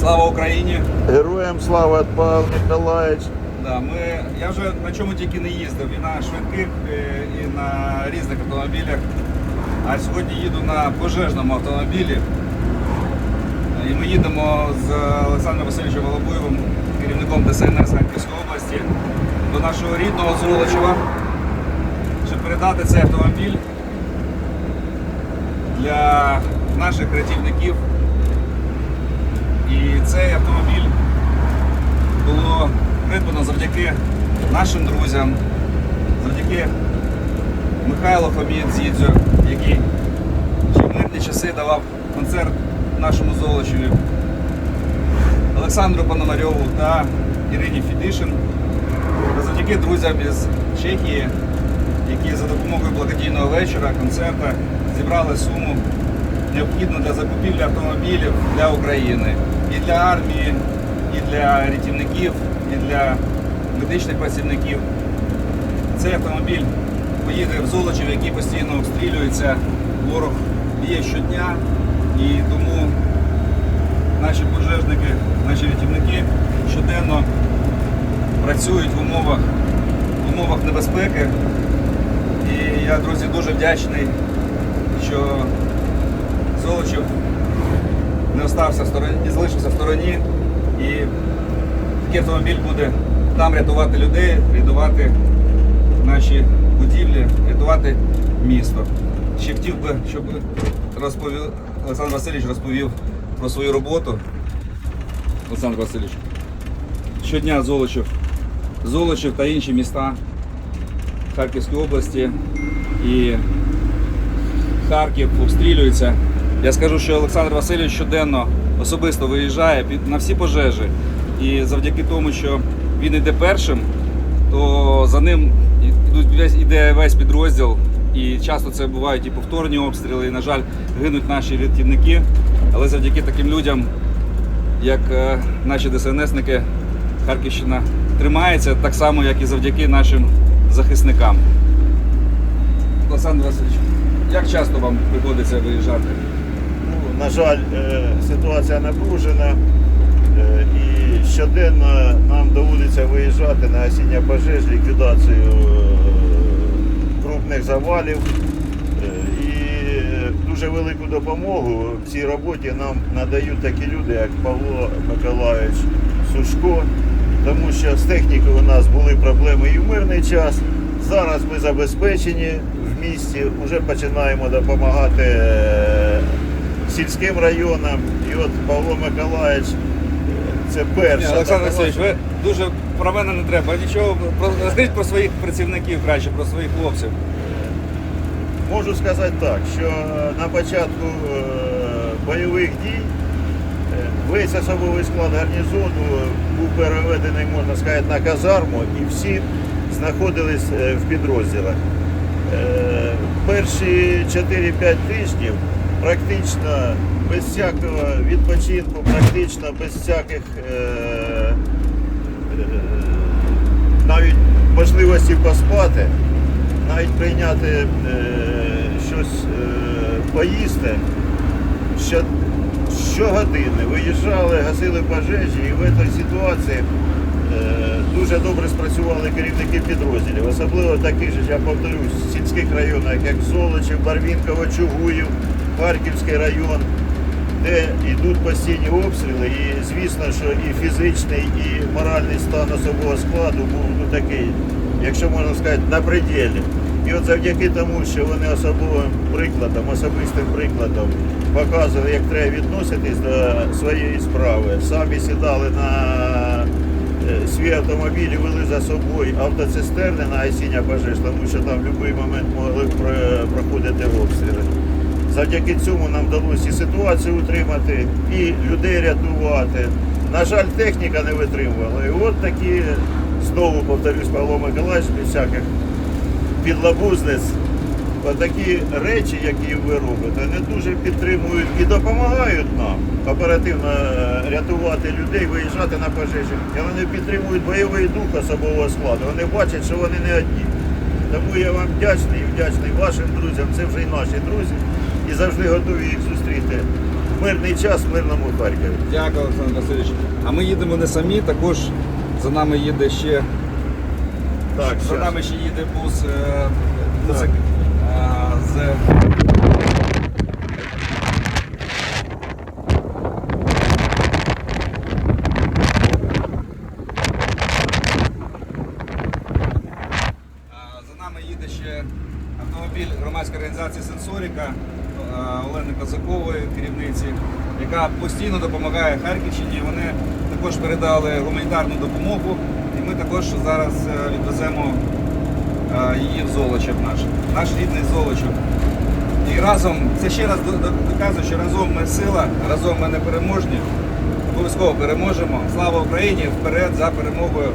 Слава Україні! Героям слава Павло Миколаївич. Да, ми, я вже на чому тільки не їздив, і на швидких, е, і на різних автомобілях. А сьогодні їду на пожежному автомобілі. І ми їдемо з Олександром Васильовичем Волобуєвим, керівником ДСНС Харківської області, до нашого рідного Золочева, щоб передати цей автомобіль для наших рятівників. І цей автомобіль було придбано завдяки нашим друзям, завдяки Михайлу Фомієдзідзю, який ще в мирні часи давав концерт нашому Золочеві, Олександру Пономарьову та Ірині Фідишин, та завдяки друзям із Чехії, які за допомогою благодійного вечора, концерта зібрали суму необхідну для закупівлі автомобілів для України і для армії, і для рятівників, і для медичних працівників. Цей автомобіль поїде в Золочів, який постійно обстрілюється. Ворог б'є щодня, і тому наші пожежники, наші рятівники щоденно працюють в умовах, в умовах небезпеки. І я, друзі, дуже вдячний, що Золочів не остався стороні, не залишився в стороні. І такий автомобіль буде нам рятувати людей, рятувати наші будівлі, рятувати місто. Ще хотів би, щоб розповів, Олександр Васильович розповів про свою роботу. Олександр Васильович. Щодня Золочів, Золочів та інші міста Харківської області і Харків обстрілюється. Я скажу, що Олександр Васильович щоденно особисто виїжджає на всі пожежі. І завдяки тому, що він йде першим, то за ним ідуть весь, підрозділ. І часто це бувають і повторні обстріли, і, на жаль, гинуть наші рятівники. Але завдяки таким людям, як е, наші ДСНСники, Харківщина тримається так само, як і завдяки нашим захисникам. Олександр Васильович, як часто вам приходиться виїжджати? На жаль, е, ситуація напружена е, і щоденно нам доводиться виїжджати на осіння пожеж, ліквідацію е, крупних завалів. І дуже велику допомогу в цій роботі нам надають такі люди, як Павло Миколаївич Сушко, тому що з технікою у нас були проблеми і в мирний час. Зараз ми забезпечені в місті, вже починаємо допомагати сільським районам. І от Павло Миколаївич, е, це Ні, перша. Олександр Васильович, ви дуже про мене не треба. Нічого про розкажіть про своїх працівників краще, про своїх хлопців. Можу сказати так, що на початку е, бойових дій е, весь особовий склад гарнізону був переведений, можна сказати, на казарму і всі знаходились е, в підрозділах. Е, Перші 4-5 тижнів практично без всякого відпочинку, практично без всяких е, е, навіть можливості поспати, навіть прийняти е, щось е, поїсти. Що, щогодини виїжджали, гасили пожежі і в цій ситуації е, дуже добре спрацювали керівники підрозділів, особливо таких же, я повторюсь, в сільських районах, як Золочів, Барвінково, Чугуїв, Харківський район, де йдуть постійні обстріли, і звісно, що і фізичний, і моральний стан особового складу був ну, такий, якщо можна сказати, на пределі. І от завдяки тому, що вони особовим прикладом, особистим прикладом показували, як треба відноситись до своєї справи. Самі сідали на е, свій автомобіль і вели за собою автоцистерни на осіння пожеж, тому що там в будь-який момент могли проходити обстріли. Завдяки цьому нам вдалося і ситуацію утримати, і людей рятувати. На жаль, техніка не витримувала. І от такі, знову повторюсь, Павло Миколаївич, без всяких підлабузниць, отакі речі, які ви робите, не дуже підтримують і допомагають нам оперативно е, рятувати людей, виїжджати на пожежі. І вони підтримують бойовий дух особового складу. Вони бачать, що вони не одні. Тому я вам вдячний і вдячний вашим друзям, це вже й наші друзі, і завжди готові їх зустріти в мирний час в мирному Харкові. Дякую, Олександр Васильович. А ми їдемо не самі, також за нами їде ще Так, за щас. нами ще їде бус е, Так. е, з А, За нами їде ще автомобіль громадської організації Сенсоріка е, Олени Козакової, керівниці, яка постійно допомагає Харківщині. Вони також передали гуманітарну допомогу, і ми також зараз е, відвеземо е, її в Золочів наш, наш рідний Золочів. І разом, це ще раз до- до- доказує, що разом ми сила, разом ми непереможні. Обов'язково переможемо. Слава Україні! Вперед за перемогою!